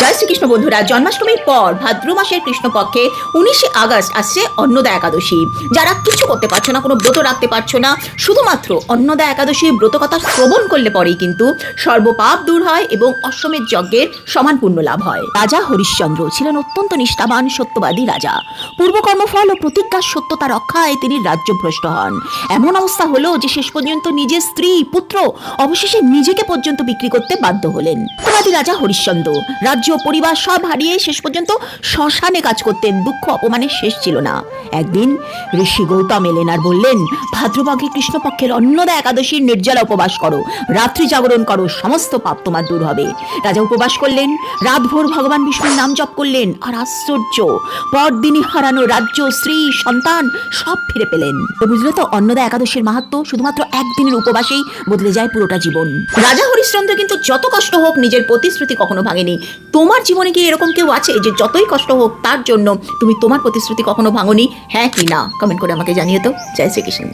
জয় শ্রীকৃষ্ণ বন্ধুরা, জন্মাষ্টমীর পর ভাদ্র মাসের কৃষ্ণপক্ষে উনিশে আগস্ট আসছে অন্নদা একাদশী। যারা কিছু করতে পারছ না, কোনো ব্রত রাখতে পারছ না, শুধুমাত্র অন্নদা একাদশীর ব্রত কথা শ্রবণ করলে পরেই কিন্তু সর্বপাপ দূর হয় এবং অশ্বমেধ যজ্ঞের সমান পুণ্য লাভ হয়। রাজা হরিশ্চন্দ্র ছিলেন অত্যন্ত নিষ্ঠাবান, সত্যবাদী রাজা। পূর্বকর্মফল ও প্রতিজ্ঞার সত্যতা রক্ষায় তিনি রাজ্যভ্রষ্ট হন। এমন অবস্থা হলো যে শেষ পর্যন্ত নিজের স্ত্রী, পুত্র অবশেষে নিজেকে পর্যন্ত বিক্রি করতে বাধ্য হলেন। রাজা হরিশ্চন্দ্র, রাজ্য পরিবার সব হারিয়ে শেষ পর্যন্ত শ্মশানে কাজ করতেন। দুঃখ অপমানের শেষ ছিল না। একদিন ঋষি গৌতম এলেন আর বললেন, ভাদ্রবাগে কৃষ্ণপক্ষের অন্নদা একাদশীর নির্জলা উপবাস করো, রাত্রি জাগরণ করো, সমস্ত পাপ তোমার দূর হবে। রাজা উপবাস করলেন, রাতভর ভগবান বিষ্ণুর নাম জপ করলেন আর আশ্চর্য, পরদিনই হারানো রাজ্য, স্ত্রী, সন্তান সব ফিরে পেলেন। বুঝলে তো, অন্নদা একাদশীর মাহাত্ম শুধুমাত্র একদিনের উপবাসেই বদলে যায় পুরোটা জীবন। রাজা হরিশ্চন্দ্র কিন্তু যত কষ্ট হোক নিজের প্রতিশ্রুতি কখনো ভাঙেনি। তোমার জীবনে কি এরকম কেউ আছে যে যতই কষ্ট হোক তার জন্য তুমি তোমার প্রতিশ্রুতি কখনো ভাঙনি? হ্যাঁ কি না? কমেন্ট করে আমাকে জানিয়ে তো জয় শ্রীকৃষ্ণ।